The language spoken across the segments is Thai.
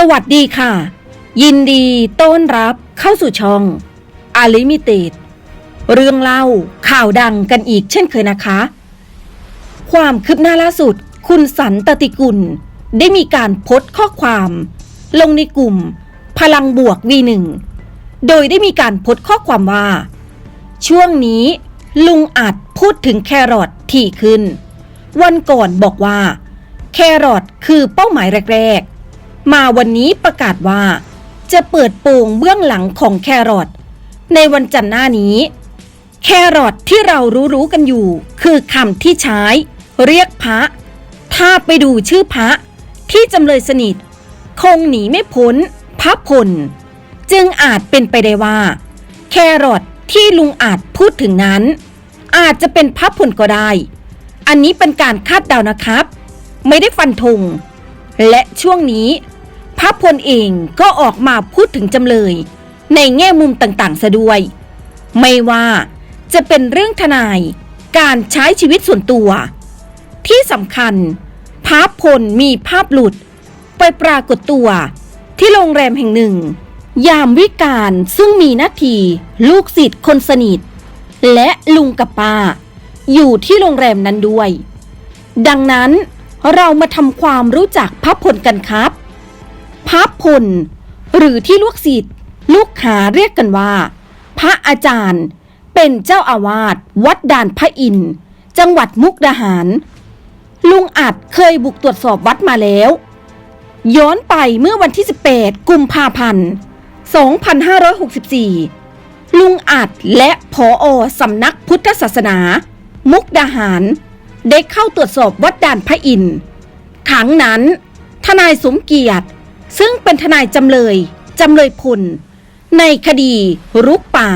สวัสดีค่ะ ยินดีต้อนรับเข้าสู่ช่องอาลิมิเต็ดเรื่องเล่าข่าวดังกันอีกเช่นเคยนะคะ ความคืบหน้าล่าสุด คุณสันตติกุล ได้มีการโพสต์ข้อความ ลงในกลุ่ม พลังบวก V1 โดยได้มีการโพสต์ข้อความว่า ช่วงนี้ ลุงอัดพูดถึงแครอทถี่ขึ้น วันก่อนบอกว่า แครอทคือเป้าหมายแรกๆ มาวันนี้ประกาศว่า จะเปิดโปงเบื้องหลังของแครอทในวันจันทร์หน้านี้ แครอทที่เรารู้ๆกันอยู่ คือคำที่ใช้ เรียกพระ ถ้าไปดูชื่อพระ ที่จำเลยสนิท คงหนีไม่พ้นพระพล จึงอาจเป็นไปได้ว่า แครอทที่ลุงอาจพูดถึงนั้น อาจจะเป็นพระพลก็ได้ อันนี้เป็นการคาดเดานะครับ ไม่ได้ฟันธงและช่วงนี้ พระพลเองก็ออกมาพูดถึงจำเลย ในแง่มุมต่างๆซะด้วย ไม่ว่าจะเป็นเรื่องทนาย การใช้ชีวิตส่วนตัว ที่สำคัญพระพลมีภาพหลุด ไปปรากฏตัวที่โรงแรมแห่งหนึ่ง ยามวิกาลซึ่งมีนาทีลูกศิษย์คนสนิท และลุงกับป้า อยู่ที่โรงแรมนั้นด้วย ดังนั้นเรามาทำความรู้จักพระพลกันครับ พระพล หรือที่ลูกศิษย์ลูกหาเรียกกันว่า พระอาจารย์ เป็นเจ้าอาวาสวัดด่านพระอินทร์จังหวัดมุกดาหาร ลุงอัดเคยบุกตรวจสอบวัดมาแล้ว ย้อนไปเมื่อวันที่ 18 กุมภาพันธ์ 2564 ลุงอัดและผออสำนักพุทธศาสนา มุกดาหาร ได้เข้าตรวจสอบวัดด่านพระอินทร์ครั้งนั้น ทนายสมเกียรติ ซึ่งเป็นทนายจำเลยจำเลยพลในคดีรุกป่า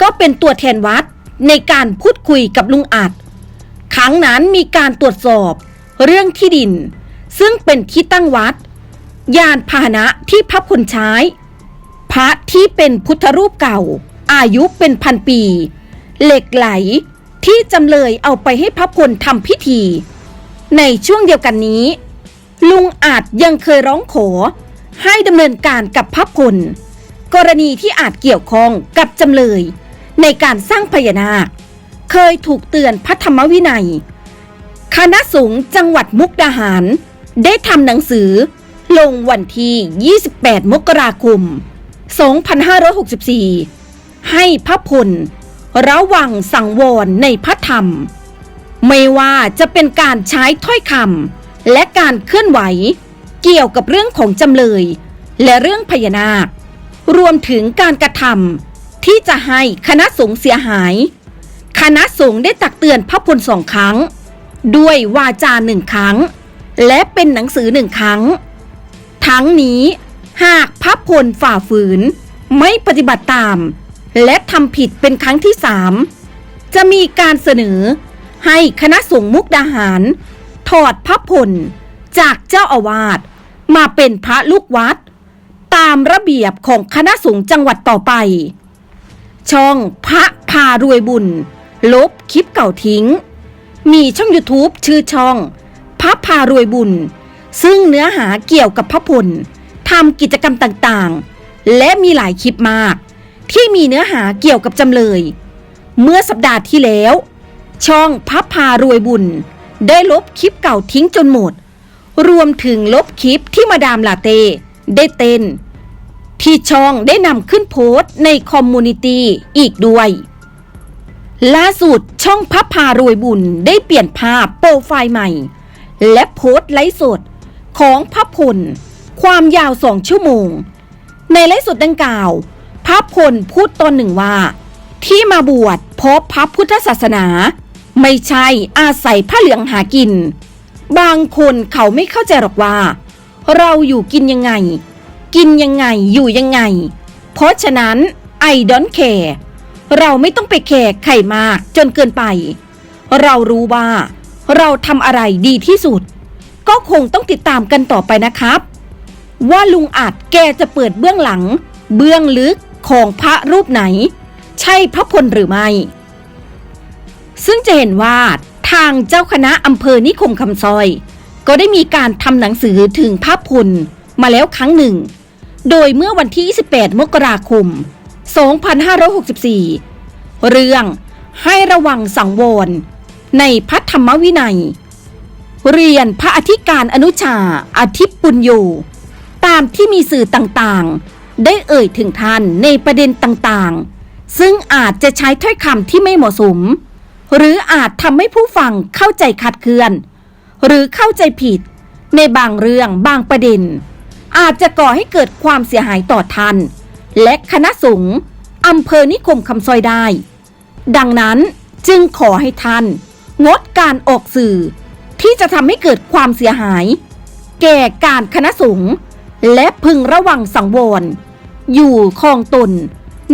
ก็เป็นตัวแทนวัดในการพูดคุยกับลุงอัดครั้งนั้นมีการตรวจสอบเรื่องที่ดิน ซึ่งเป็นที่ตั้งวัด ยานพาหนะที่พระพลใช้ พระที่เป็นพุทธรูปเก่า อายุเป็นพันปี เหล็กไหลที่จำเลยเอาไปให้พระพลทำพิธี ในช่วงเดียวกันนี้ ลุงอาจยังเคยร้องขอ ให้ดำเนินการกับพระพล กรณีที่อาจเกี่ยวข้องกับจำเลย ในการสร้างพญานาค เคยถูกเตือนพระธรรมวินัย คณะสงฆ์จังหวัดมุกดาหาร ได้ทำหนังสือ ลงวันที่ 28 มกราคม 2564 ให้พระพล ระวังสังวรในพระธรรม ไม่ว่าจะเป็นการใช้ถ้อยคำ และการเคลื่อนไหว เกี่ยวกับเรื่องของจำเลย และเรื่องพญานาค รวมถึงการกระทำที่จะให้คณะสงฆ์เสียหาย คณะสงฆ์ได้ตักเตือนพระพลสองครั้ง ด้วยวาจาหนึ่งครั้ง และเป็นหนังสือหนึ่งครั้ง ทั้งนี้หากพระพลฝ่าฝืน ไม่ปฏิบัติตาม และทำผิดเป็นครั้งที่สามจะมีการเสนอให้คณะสงฆ์มุกดาหาร อดพระพลจากเจ้าอาวาสมาเป็นพระลูกวัด ตามระเบียบของคณะสงฆ์จังหวัดต่อไป ช่องพระพารวยบุญ ลบคลิปเก่าทิ้ง มีช่อง YouTube ชื่อช่อง พระพารวยบุญ ซึ่งเนื้อหาเกี่ยวกับพระพลทำกิจกรรมต่างๆ และมีหลายคลิปมาก ที่มีเนื้อหาเกี่ยวกับจำเลย เมื่อสัปดาห์ที่แล้ว ช่องพระพารวยบุญ ได้ลบคลิปเก่าทิ้งจนหมด รวมถึงลบคลิปที่มาดามลาเต้ ได้เต้น ที่ช่องได้นำขึ้นโพสต์ในคอมมูนิตี้อีกด้วย ล่าสุดช่องพับพารวยบุญได้เปลี่ยนภาพโปรไฟล์ใหม่ และโพสต์ไลฟ์สดของพระพล ความยาวสองชั่วโมง ในไลฟ์สดดังกล่าวพระพลพูดตอนหนึ่งว่า ที่มาบวชเพราะพระพุทธศาสนา ไม่ใช่อาศัยผ้าเหลืองหากิน บางคนเขาไม่เข้าใจหรอกว่า เราอยู่กินยังไง กินยังไงอยู่ยังไง เพราะฉะนั้นไอดอนแคร์เราไม่ต้องไปแคร์ใครมากจนเกินไป เรารู้ว่า เราทำอะไรดีที่สุด ก็คงต้องติดตามกันต่อไปนะครับ ว่าลุงอาจแกจะเปิดเบื้องหลัง เบื้องลึกของพระรูปไหน ใช่พระพลหรือไม่ ซึ่งจะเห็นว่าทางเจ้าคณะอำเภอนิคมคำซอย ก็ได้มีการทำหนังสือถึงพระพลมาแล้วครั้งหนึ่ง โดยเมื่อวันที่ 28 มกราคม 2564 เรื่องให้ระวังสังวรในพระธรรมวินัย เรียนพระอธิการอนุชาอาทิตยปุญโยตามที่มีสื่อต่างๆ ได้เอ่ยถึงท่านในประเด็นต่างๆ ซึ่งอาจจะใช้ถ้อยคำที่ไม่เหมาะสม หรืออาจทำให้ผู้ฟังเข้าใจขัดเคือน หรือเข้าใจผิด ในบางเรื่องบางประเด็น อาจจะก่อให้เกิดความเสียหายต่อท่านและคณะสงฆ์อำเภอนิคมคำซอยได้ ดังนั้นจึงขอให้ท่าน งดการออกสื่อ ที่จะทำให้เกิดความเสียหาย แก่การคณะสงฆ์และพึงระวังสังวรอยู่คลองตน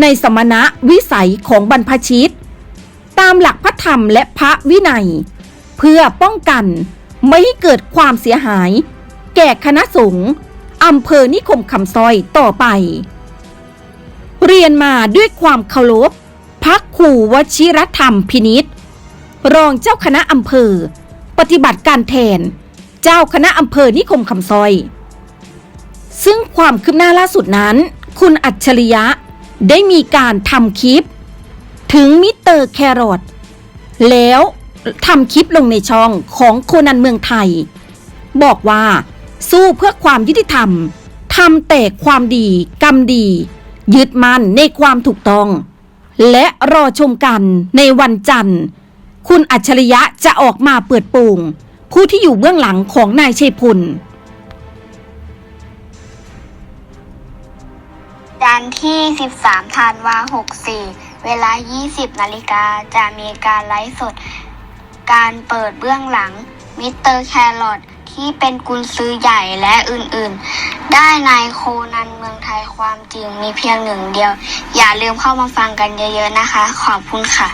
ในสมณะวิสัยของบรรพชิต ตามหลักพระธรรมและพระวินัย เพื่อป้องกันไม่ให้เกิดความเสียหาย แก่คณะสงฆ์อำเภอนิคมคำซอยต่อไป เรียนมาด้วยความเคารพพักขู่วชิรธรรมพินิษรองเจ้าคณะอำเภอ ปฏิบัติการแทน เจ้าคณะอำเภอนิคมคำซอย ซึ่งความคืบหน้าล่าสุดนั้น คุณอัจฉริยะได้มีการทำคลิป ถึงมิสเตอร์แครอทแล้วทำคลิปลงในช่องของโคนันเมืองไทย บอกว่าสู้เพื่อความยุติธรรมทำแต่ความดีกรรมดี ยึดมั่นในความถูกต้อง และรอชมกันในวันจันทร์ คุณอัจฉริยะจะออกมาเปิดโปงผู้ที่อยู่เบื้องหลังของนายชัยพลจันทร์ที่ 13ธันวา64 เวลา 20 นาฬิกาจะมีการไลฟ์สด การเปิดเบื้องหลัง มิสเตอร์แครอทที่เป็นกุญซื้อใหญ่และอื่นๆ ได้ในโคนันเมืองไทยความจริงมีเพียงหนึ่งเดียว อย่าลืมเข้ามาฟังกันเยอะๆนะคะ ขอบคุณค่ะ